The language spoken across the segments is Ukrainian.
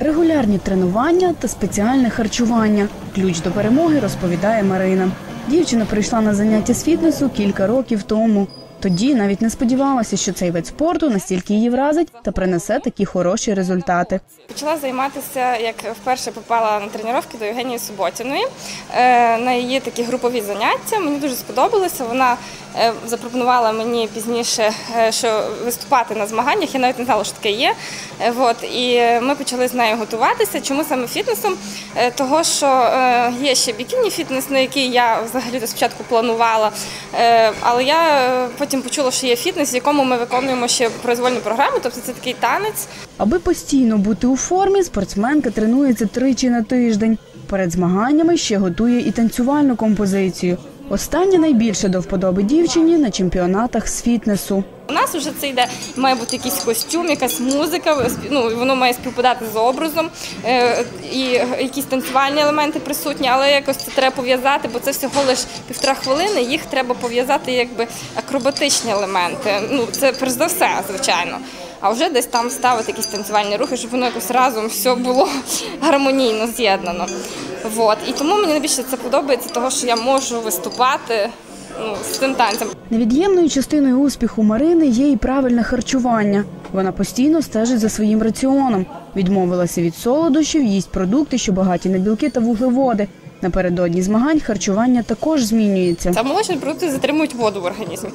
Регулярні тренування та спеціальне харчування. Ключ до перемоги розповідає Марина. Дівчина прийшла на заняття з фітнесу кілька років тому. Тоді навіть не сподівалася, що цей вид спорту настільки її вразить та принесе такі хороші результати. Почала займатися, як вперше попала на тренування до Євгенії Суботіної е, на її такі групові заняття. Мені дуже сподобалося. Вона запропонувала мені пізніше, е, що виступати на змаганнях. Я навіть не знала, що таке є. Е, От, і ми почали з нею готуватися. Чому саме фітнесом? Е, Того, що е, є ще бікіні фітнес, на який я взагалі спочатку планувала. Е, Але я е, потім почула, що є фітнес, в якому ми виконуємо ще произвольну програму, тобто це такий танець. Аби постійно бути у формі, спортсменка тренується тричі на тиждень. Перед змаганнями ще готує і танцювальну композицію. Остання найбільше до вподоби дівчині на чемпіонатах з фітнесу. У нас вже це йде, має бути якийсь костюм, якась музика, ну воно має співпадати з образом, е, і якісь танцювальні елементи присутні, але якось це треба пов'язати, бо це всього лише півтора хвилини. Їх треба пов'язати якби акробатичні елементи. Ну це перш за все, звичайно. А вже десь там ставити якісь танцювальні рухи, щоб воно якось разом все було гармонійно з'єднано. Вот. І тому мені найбільше це подобається, того що я можу виступати ну, з цим танцем. Невід'ємною частиною успіху Марини є і правильне харчування. Вона постійно стежить за своїм раціоном. Відмовилася від солодощів, їсть продукти, що багаті на білки та вуглеводи. Напередодні змагань харчування також змінюється. Та молочні продукти затримують воду в організмі.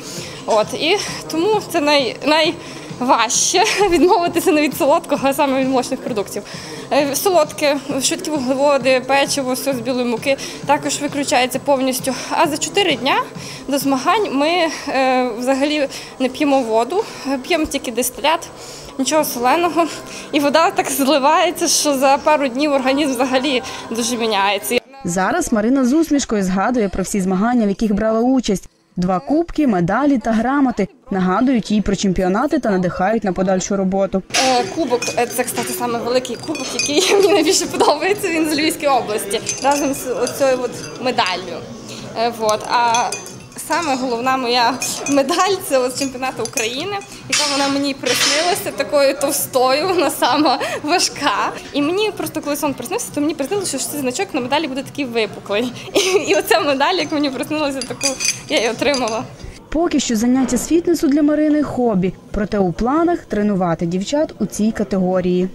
От і тому це най, найважче відмовитися не від солодкого, а саме від молочних продуктів. Е, Солодке, швидкі вуглеводи, печиво, все з білої муки також виключається повністю. А за 4 дня до змагань ми е, взагалі не п'ємо воду, е, п'ємо тільки дистилят. Нічого соленого, і вода так зливається, що за пару днів організм взагалі дуже міняється. Зараз Марина з усмішкою згадує про всі змагання, в яких брала участь. Два кубки, медалі та грамоти нагадують їй про чемпіонати та надихають на подальшу роботу. Е, Кубок е, це, кстати, саме великий кубок, який мені найбільше подобається. Він з Львівської області разом з оцею медаллю. Е, саме головна моя медаль це з чемпіонату України, яка вона мені приснилася такою товстою, вона сама важка. І мені просто коли сон приснився, то мені приснилося, що цей значок на медалі буде такий випуклий. І, і оця медаль, як мені приснилася, таку я її отримала. Поки що заняття з фітнесу для Марини хобі, проте у планах тренувати дівчат у цій категорії.